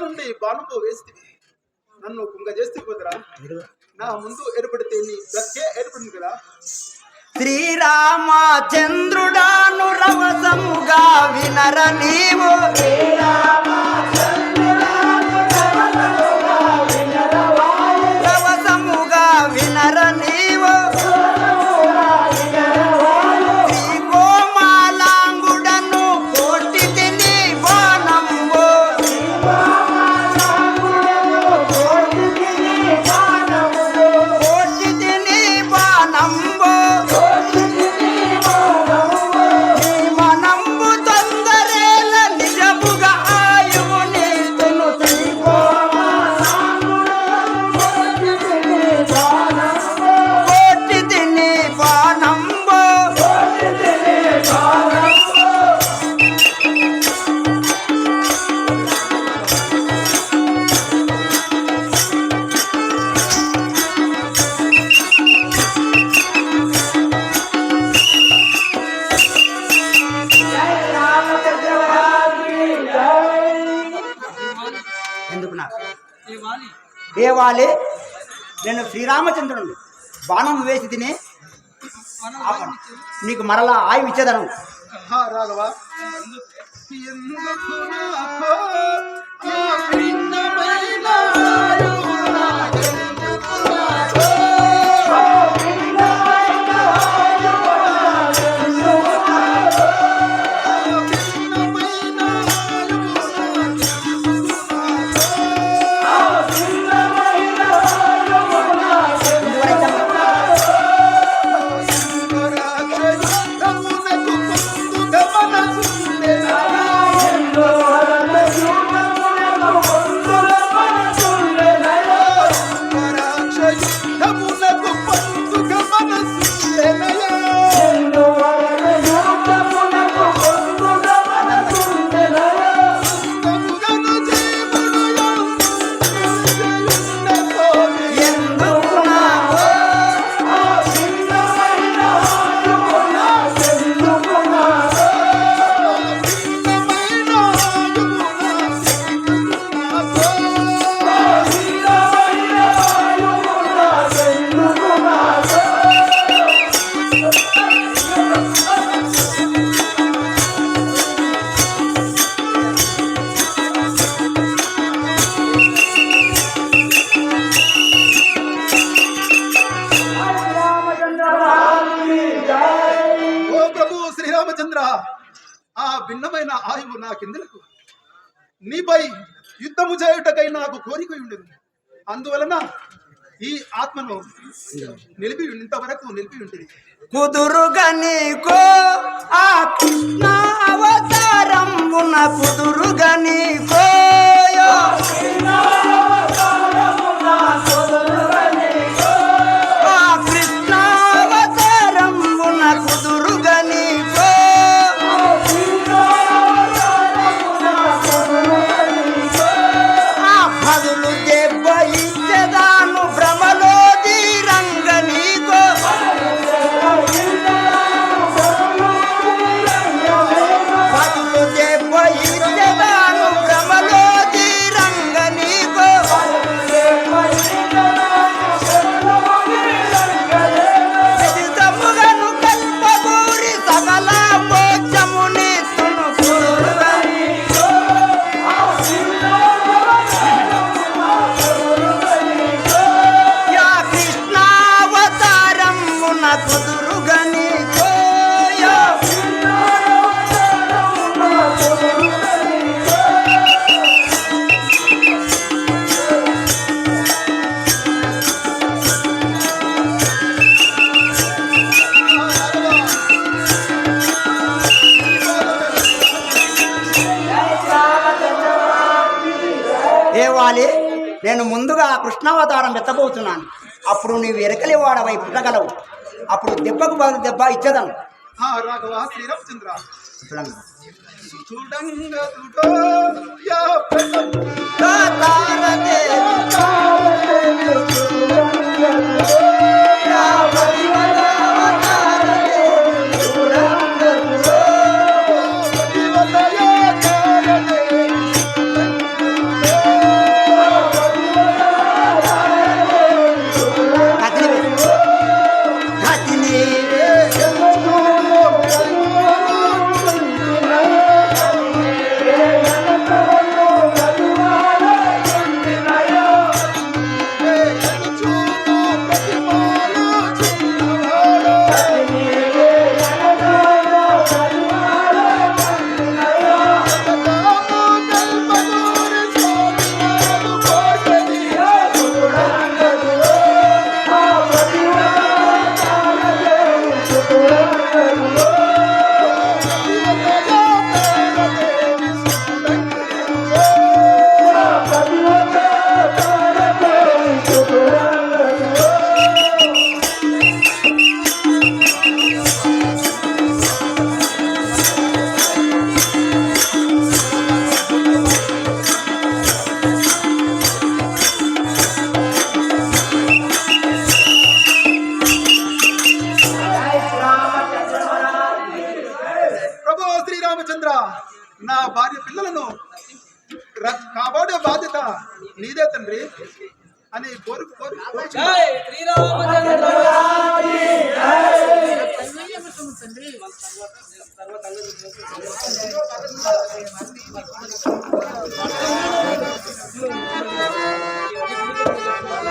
నుండి బాణంపు వేస్తే నన్ను కుంగ చేస్తే కుదరా నా ముందు ఏర్పడితే నీ బ్రతికే ఏర్పడింది కదా. శ్రీరామచంద్రుడాను రవసముగా వినర నీవు. రవసముగా ఎందుకు నాకు ఏ వాలి నేను శ్రీరామచంద్రుడు బాణం వేసి తిని. నీకు మరలా ఆయువు ఇచ్చేదను. రాఘవ భిన్నమైన ఆయువు నాకెందుకు నీపై యుద్ధము చేయుటకై నాకు కోరిక ఉండదు. అందువలన ఈ ఆత్మను నిలిపి ఇంతవరకు నిలిపి ఉంటుంది కుదురుగా నీకో ఆ కుదురుగా నీకో నేను ముందుగా ఆ కృష్ణావతారం ఎత్తబోతున్నాను. అప్పుడు నీవు ఎరకలి వాడవై పుట్టగలవు అప్పుడు దెబ్బకు బదులు దెబ్బ ఇచ్చేదను. ఆ రాఘవ శ్రీరామచంద్ర. చూడండి. చూడంగా నా భార్య పిల్లలను కాపాడే బాధ్యత నీదే తండ్రి అని కోరుకు కోరు